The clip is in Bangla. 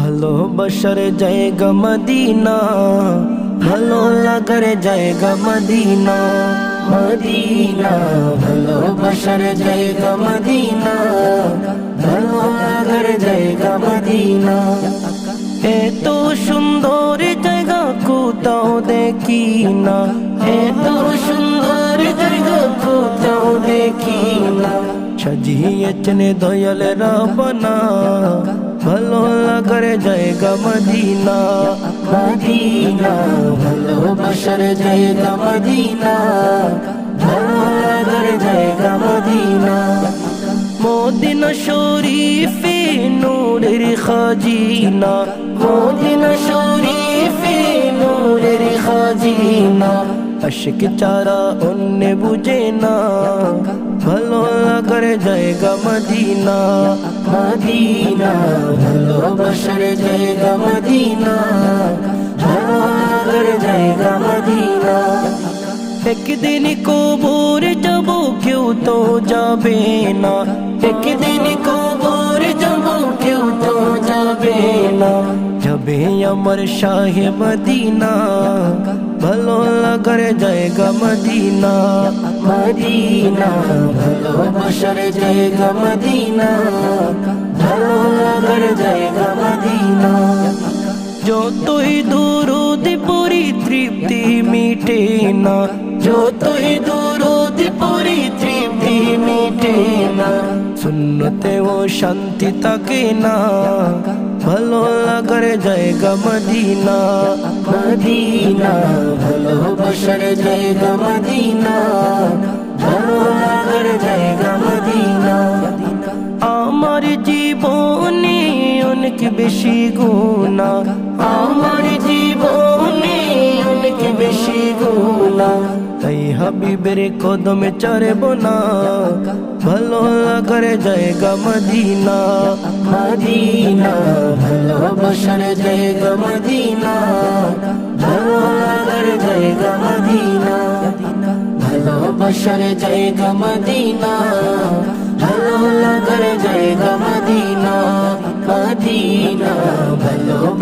ভালোবাসার জায়গা মদিনা, ভালো লাগার জায়গা মদিনা মদিনা, ভালোবাসার জায়গা মদিনা, ভালো লাগার জায়গা মদিনা। এত সুন্দর জায়গা কোথাও দেখি না এত সুন্দর জায়গা কোথাও দেখি না সাজিয়েছেন দয়াল রাবনা ভালো লাগার জায়গা মদিনা মদিনা ভালোবাসার জায়গা মদিনা ভালো লাগার জায়গা মদিনা মদিনা শরীফে নূরের খাজিনা মদিনা শরীফে নূরের খাজিনা আশিক চারা অন্য বুঝে না ভালো করে জায়গা মদিনা মদিনা ভালোবাসার জায়গা মদিনা ভালো করে জায়গা মদিনা একদিন কবর যাব কেউ তো যাবে না একদিন কবর আমার শাহে মদিনা ভালো লাগার জায়গা মদিনা মদিনা ভালোবাসার জায়গা মদিনা ভালো লাগার জায়গা মদিনা যতই দূরদ পরি তৃপ্তি মিটে না যতই দূরদ পরি তৃপ্তি মিটে না শূন্যতে ও শান্তি থাকে না ভালো লাগার জায়গা মদিনা। মদিনা ভালোবাসার জায়গা মদিনা। ভালো লাগার জায়গা মদিনা। আমার জীবনে অনেক বেশি গুণা আমার জীবনে অনেক বেশি গুণা হাবিবের কদমে চড়ব না। ভালো লাগার জায়গা মদিনা। মদিনা ভালোবাসার জায়গা মদিনা। ভালো লাগার জায়গা মদিনা। ভালোবাসার জায়গা মদিনা। ভালো লাগার জায়গা